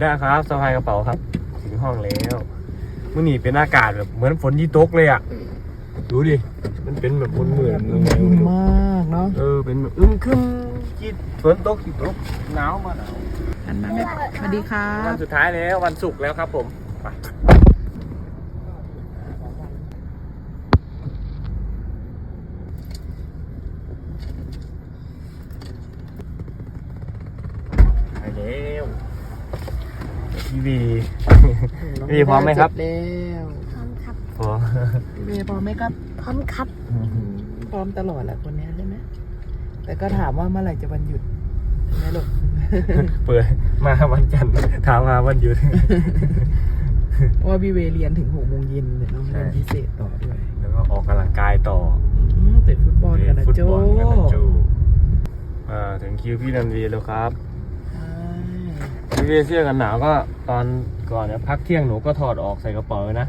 ได้ครับสะพายกระเป๋าครับ ถึงห้องแล้วมื่อนี้เป็นอากาศแบบเหมือนฝนที่ตกเลยอะ ดูดิ มันเป็นแบบมืนเหมือนมากเนาะเออ เป็นแบบอึมครึมจิตฝนตกจิตตกหนาวมาหนาวหันมาแม่สวัสดีครัวับนสุดท้ายแล้ววันศุกร์แล้วครับผมไปไปแล้ว พี่วีพี่พร้อมไหมครับเสจแล้วพร้อมครับพอพี่เมย์พร้อมไหมครับ พร้อมครับ พร้อมตลอดแหละคนเนี้ยใช่ไหมแต่ก็ถามว่าเมื่อไหร่จะวันหยุดใช่ไหมลูกเปิดมาวันจันทร์ถามมาวันหยุดเพราะว่าพี่เวย์เรียนถึงหกโมงเย็นเนี่ยต้องใช่เรียนพิเศษต่อด้วย แล้วก็ออกกำลังกายต่ออืมเตะฟุตบอลกันนะฟุตโจบอลกันนะโจอ่าถึงคิวพี่นันวีแล้วครับ ใช่พี่เวเสื้อกันหนาวก็ตอนก่อนเนี่ยพักเที่ยงหนูก็ถอดออกใส่กระเป๋าเลยนะ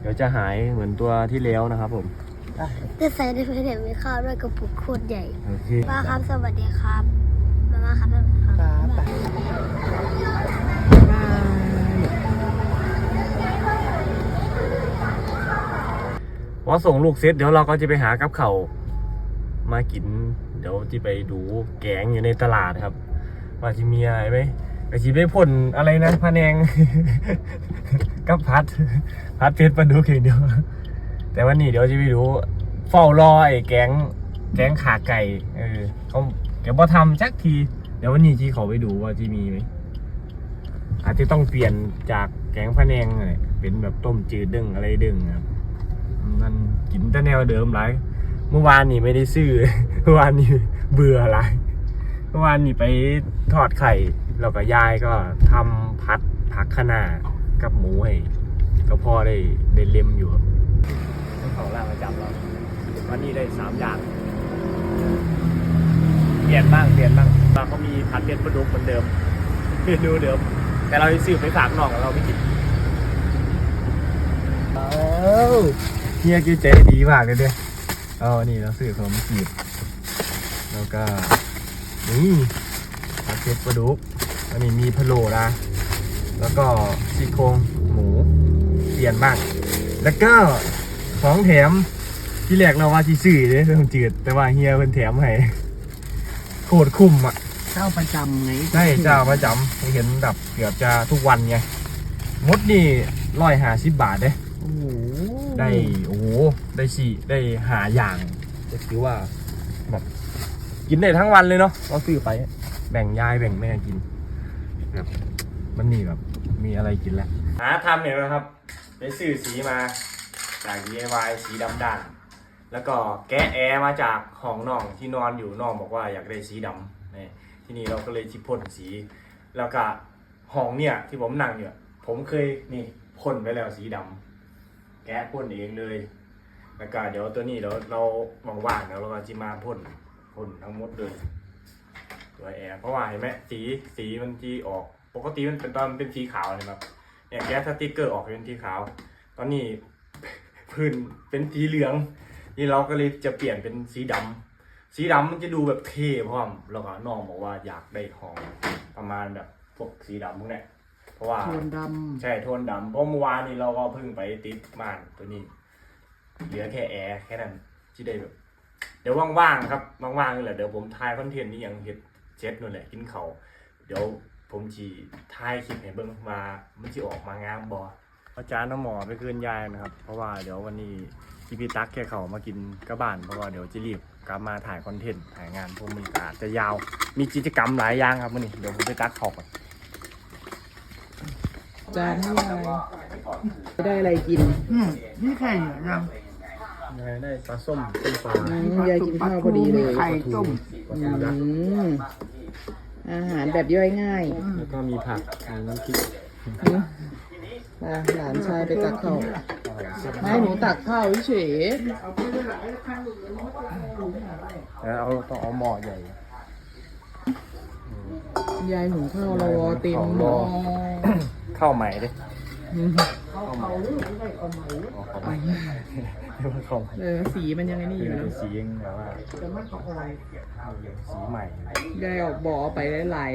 เดี๋ยวจะหายเหมือนตัวที่แล้วนะครับผมแต่ใส่ได้ไหมเนี่ยไม่เข้าด้วยกระปุกโคตรใหญ่โอเคป้าครับสวัสดีครับมาม่าครับสวัสดีครับครับไปบายพอส่งลูกเสร็จเดี๋ยวเราก็จะไปหากับเขาวมากิน เดี๋ยวจะไปดูแกงอยู่ในตลาดครับ ว่าจะมีอะไรไหม ก็จะไปพ่นอะไรนะพะแนง กับพัด พัดเพชรปลาดุกอย่างเดียว แต่วันนี้เดี๋ยวจะไปดูเฝ้ารอไอ้แก๊งแก๊งขาไก่เออเขาเดี๋ยวพอทำจักที เดี๋ยววันนี้ที่เขาไปดูว่าที่มีไหมอาจจะต้องเปลี่ยนจากแกงพะแนงเนี่ยเป็นแบบต้มจืดดึงอะไรดึงครับมันกินแต่แนวเดิมหลายเมื่อวานนี่ไม่ได้ซื้อเมื่อวานนี่เบื่อหลายเมื่อวานนี่ไปทอดไข่ แล้วก็ยายก็ทำพัดผักคะน้ากับหมูให้ก็พอได้ได้เล็มอยู่ครับเขาล่างประจำเราวันนี้ได้สามอย่างเปลี่ยนบ้างเปลี่ยนบ้างเราก็มีผัดเผ็ดปลาดุกเหมือนเดิมเมนูเดิม แต่เราจะซื้อไปฝากน้องเราไม่กินอ้าวเฮียกินใจดีมากเลยเด้อเอ๋อนี่เราซื้อขนมจีบแล้วก็นี่ผัดเผ็ดปลาดุก อันนี้มีพะโล้นะ แล้วก็ซี่โครงหมูเปลี่ยนบ้างแล้วก็ของแถมที่แรกเราว่าที่ซื้อเลยขนมจีบแต่ว่าเฮียเพิ่นแถมให้โคตรคุ้มอะเจ้าประจำไงใช่เจ้าประจำให้เห็นแบบเกือบจะทุกวันไงมดนี่ร้อยหาสิบบาทเด้โอ้โหได้โอ้โหได้สี่ได้หาอย่างจะถือว่าแบบกินได้ทั้งวันเลยเนาะเราซื้อไป แบ่งยายแบ่งแม่กิน แบบมันมีแบบมีอะไรกินแล้วหาทำเนี่ยนะครับ ไปซื้อสีมาจาก DIY สีดำด่านแล้วก็แกะแอร์มาจากห้องน้องที่นอนอยู่น้องบอกว่าอยากได้สีดำนี่ที่นี่เราก็เลยชิพ่นสี แล้วก็ห้องเนี่ยที่ผมนั่งอยู่ผมเคยนี่พ่นไปแล้วสีดำแกะพ่นเองเลยแล้วก็เดี๋ยวตัวนี้เดี๋ยวเราว่างๆเดี๋ยวเราจะมาพ่นพ่นทั้งหมดเลย ตัวแอร์เพราะว่าเห็นไหมสีสีมันที่ออกปกติมันเป็นตอนมันเป็นสีขาวเลยครับเนี่ยแก๊สสติ๊กเกอร์ออกเป็นสีขาว ตอนนี้พื้นเป็นสีเหลือง นี่เราก็เลยจะเปลี่ยนเป็นสีดำสีดำมันจะดูแบบเท่พร้อมแล้วก็น้องบอกว่าอยากได้ของประมาณแบบพวกสีดำพวกเนี้ยเพราะว่าโทนดใช่โทนดำเพราะเมื่อวานนี้เราก็เพิ่งไปติดม่านตัวนี้ เหลือแค่แอร์แค่นั้นที่ได้แบบเดี๋ยวว่างๆครับว่างๆนี่แหละเดี๋ยวผมทายคอนเทนต์นี้ยังเห็ด เจ็ดนู่นแหละกินเขาวเดี๋ยวผมจีทายคลิปให้เบิ่งมามันจะออกมางามบออาจารย์น้องหมอไปคืนยายนะครับ เพราะว่าเดี๋ยววันนี้พี่พีตักแค่เขามากินกระบ้านเพราะว่าเดี๋ยวจะรีบกลับมาถ่ายคอนเทนต์ถ่ายงานพวกมันอาจจะยาว มีกิจกรรมหลายอย่างครับวันนี้เดี๋ยวผมไปตักเขาก่อนำจานให้ยายได้อะไรกินนี่ไข่เหรอยังได้ปลาส้มต้มปลาอืมยายกินข้าวพอดีเลยไข่ต้มปลาทูยักษ์ อืมอาหารแบบย่อยง่ายแล้วก็มีผักมีน้ำพริกอืมอะหลานชายไปตักข้าวไม่หนูตักข้าวเฉยแล้วเอาต้องเอาหม้อใหญ่ยายหุงข้าวเราเต็มหม้อข้าวใหม่ดิอืมข้าวใหม่เอาข้า วใหม่เรียกว่าเขาใหม่เออสีมันยังไงนี่อยู่เป็เนาะนสียังแบบว่าแต่มันก็อะไรสีใหม่ได้ออกบ่อไปหลาย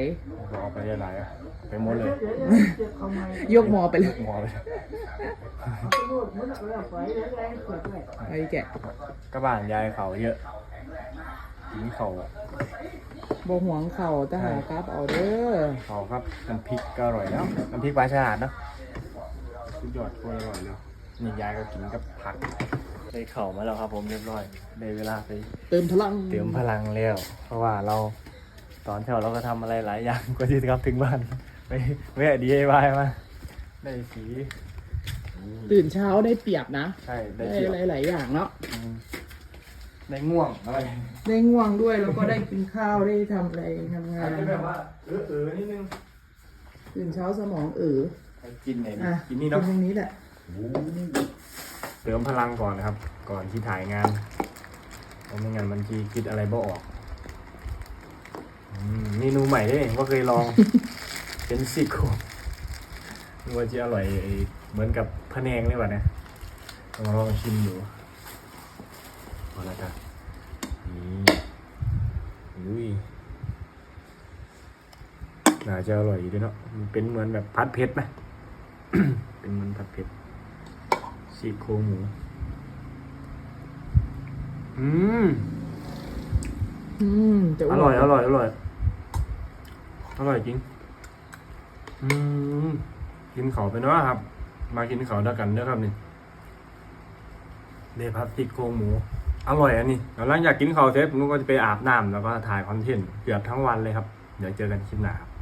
ก็เอาไปได้หลายอะไปหมดเลยๆยกหมอไปเลยหมอไปไอ้แกะกระบานยายเขาเยอะกินเขาบ่หวงเข่าแต่หากราฟเอาเด้อเขาครับน้ำพริกก็อร่อยแล้วน้ำพริกปลาฉลาดเนาะสุดยอดโคตรอร่อยเลยนี่ยายก็กินกับผัก ได้เข่ามาแล้วครับผมเรียบร้อยได้เวลาไปเติมพลังเติมพลังแล้ว เพราะว่าเราตอนเช้าเราก็ทำอะไรหลายอย่างกว่าที่จะกลับถึงบ้านไปแวะ DIY มาได้สีตื่นเช้าได้เปรียบนะใช่ได้ได้เสียบหลายๆอย่างเนาะอืมได้ง่วงอะไรได้ง่วงด้วยแล้วก็ได้กินข้าวได้ทำอะไรทำงาอาจนจะแบบว่าเออเออนิดนึงตื่นเช้าสมองเออกินไหนอะกินนี่เนาะตรงนี้แหละ เติมพลังก่อนนะครับ ก่อนที่ถ่ายงานเพราะไม่งั้นมันจีคิดอะไรบ่ออกอืมเมนูใหม่ด้ว่าเคยลอง เป็นซี่โครงนึกว่าจะอร่อยเหมือนกับพะแนงเลยว่ะเนี่ยลองลองชิมดูพอแล้วจ้ะนี่อุ้ยน่าจะอร่อยอยู่ด้วยเนาะมันเป็นเหมือนแบบพัดเพชรไหมเป็นเหมือนผัดเผ็ด ซี่โครงหมู อืม อืมจะอร่อย อร่อย อร่อย อร่อยจริง อืม กินเขาไปเนาะครับ มากินเขาด้วยกันเด้อครับนี่เดพับติดโครงหมู อร่อยอันนี้แล้วหลังจากกินเขาวเสร็จผมก็จะไปอาบน้ำแล้วก็ถ่ายคอนเทนต์เกือบทั้งวันเลยครับ เดี๋ยวเจอกันคลิปหน้าครับ